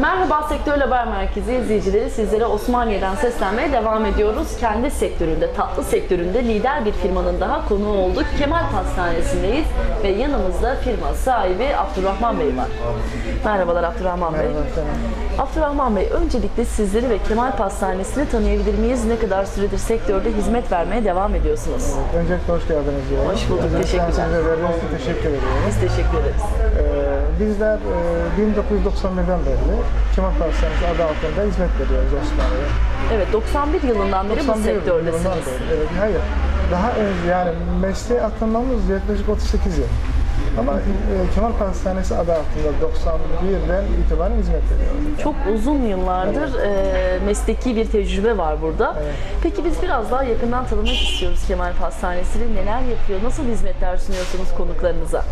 Merhaba Sektör Haber Merkezi izleyicileri sizlere Osmaniye'den seslenmeye devam ediyoruz. Kendi sektöründe, tatlı sektöründe lider bir firmanın daha konuğu olduk. Kemal Pastanesi'ndeyiz ve yanımızda firma sahibi Abdurrahman Bey var. Merhabalar Abdurrahman Bey. Abdurrahman Bey, öncelikle sizleri ve Kemal Pastanesi'ni tanıyabilir miyiz? Ne kadar süredir sektörde hizmet vermeye devam ediyorsunuz? Öncelikle hoş geldiniz. diyorum. Hoş bulduk, teşekkürler. teşekkür ediyorum. Biz teşekkür ederiz. Ee, bizler e, 1991'den beri Kemal Pastanesi adı altında hizmet veriyoruz Osmaniye'ye. Evet, 91 yılından beri bu 91 yılından sektördesiniz. beri, Evet, hayır. Daha önce yani mesleğe atılmamız yaklaşık 38 yıl. Ama e, Kemal Pastanesi adı altında 91'den itibaren hizmet veriyoruz. Çok uzun yıllardır e, mesleki bir tecrübe var burada. Evet. Peki biz biraz daha yakından tanımak istiyoruz Kemal Pastanesi'ni. Neler yapıyor, nasıl hizmetler sunuyorsunuz konuklarınıza?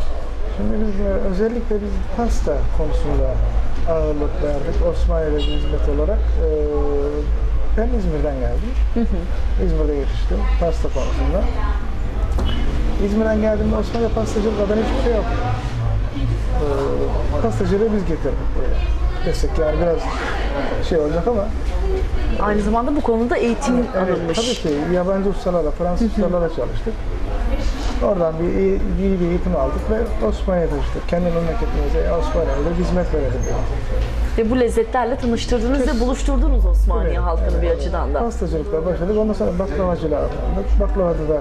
Şimdi biz e, özellikle biz pasta konusunda ağırlık verdik. Bir hizmet olarak. Ee, ben İzmir'den geldim. İzmir'de yetiştim pasta konusunda. İzmir'den geldiğimde Osmanlı pastacılık adına hiçbir şey yok. Ee, pastacılığı biz getirdik buraya. Desek yani biraz şey olacak ama Aynı zamanda bu konuda eğitim Evet, alınmış. tabii ki yabancı ustalarla, Fransız ustalarla çalıştık. Oradan bir iyi, iyi bir eğitim aldık ve Osmaniye'ye taşıdık. Kendi memleketimize Osmaniye'de hizmet verelim. Ve bu lezzetlerle tanıştırdınız ve buluşturdunuz Osmaniye Evet, halkını bir açıdan da. Pastacılıkla başladık. Ondan sonra baklavacılığa atlandık. Baklavada da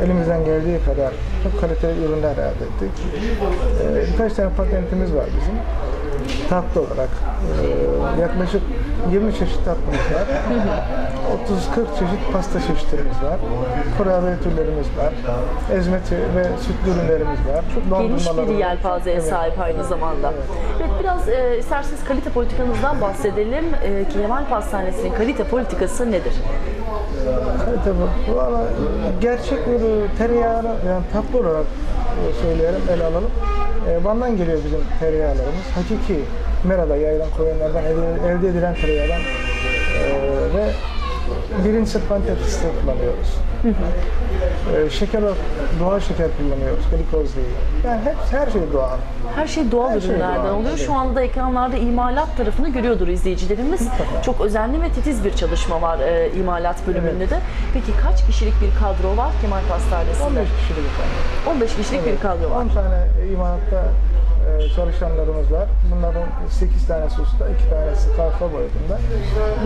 e, elimizden geldiği kadar çok kaliteli ürünler elde ettik. Ee, birkaç tane patentimiz var bizim. Tatlı olarak. Ee, yaklaşık 20 çeşit tatlımız var. 30-40 çeşit pasta çeşitlerimiz var. Kurabiye türlerimiz var. Ezmeti ve sütlü ürünlerimiz var. Çok Geniş bir yelpazeye sahip aynı zamanda. Evet, biraz e, isterseniz kalite politikanızdan bahsedelim. E, Kemal Pastanesi'nin kalite politikası nedir? Kalite bu. Valla gerçek bir tereyağını yani tatlı olarak söyleyelim, ele alalım. E, Van'dan geliyor bizim tereyağlarımız. Hakiki merada yayılan koyunlardan elde, elde edilen tereyağdan e, ve birinci antep fıstığı kullanıyoruz. E, şeker olarak doğal şeker kullanıyoruz, glikoz değil. Yani hep, her şey doğal. Her şey doğal Her şey ürünlerden doğal, oluyor. Şu evet. anda da ekranlarda imalat tarafını görüyordur izleyicilerimiz. Mutlaka. Çok özenli ve titiz bir çalışma var e, imalat bölümünde de. Peki kaç kişilik bir kadro var Kemal Pastanesi'nde? 15 kişilik bir tane. 15 kişilik bir kadro var. 10 tane imanatta e, çalışanlarımız var. Bunların 8 tanesi usta, 2 tanesi kalfa boyutunda.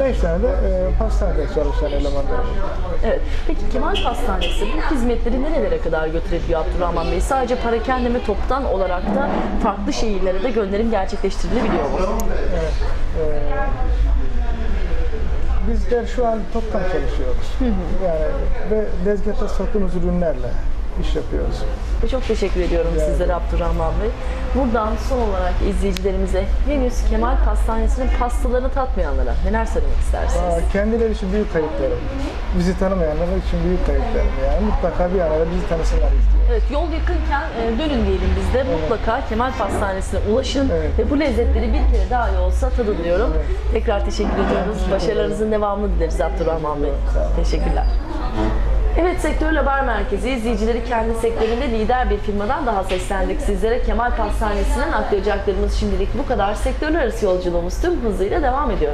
5 tane de e, pastanede çalışan elemanlarımız var. Evet. Peki Kemal Pastanesi bu hizmetleri nerelere kadar götürebiliyor Abdurrahman Bey? Sadece parakende mi toptan olarak da farklı şehirlere de gönderim gerçekleştirilebiliyor mu? Evet. E, bizler şu an toptan çalışıyoruz. Yani ve dezgahta sattığımız ürünlerle iş yapıyoruz. Çok teşekkür ediyorum sizlere Abdurrahman Bey. Buradan son olarak izleyicilerimize henüz Kemal Pastanesi'nin pastalarını tatmayanlara neler söylemek istersiniz? Aa, kendileri için büyük kayıplarım. Bizi tanımayanlar için büyük kayıplarım. Yani mutlaka bir evvel bizi tanısınlar istiyorum. Evet, yol yakınken e, dönün diyelim biz de. Mutlaka Kemal Pastanesi'ne ulaşın Evet. ve bu lezzetleri bir kere daha iyi olsa tadın diyorum. Tekrar teşekkür ediyoruz. Başarılarınızın devamını dileriz Abdurrahman Bey. Teşekkürler. Evet Sektör Haber Merkezi izleyicileri kendi sektöründe lider bir firmadan daha seslendik sizlere. Kemal Pastanesi'nden aktaracaklarımız şimdilik bu kadar. Sektörler arası yolculuğumuz tüm hızıyla devam ediyor.